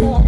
ดอก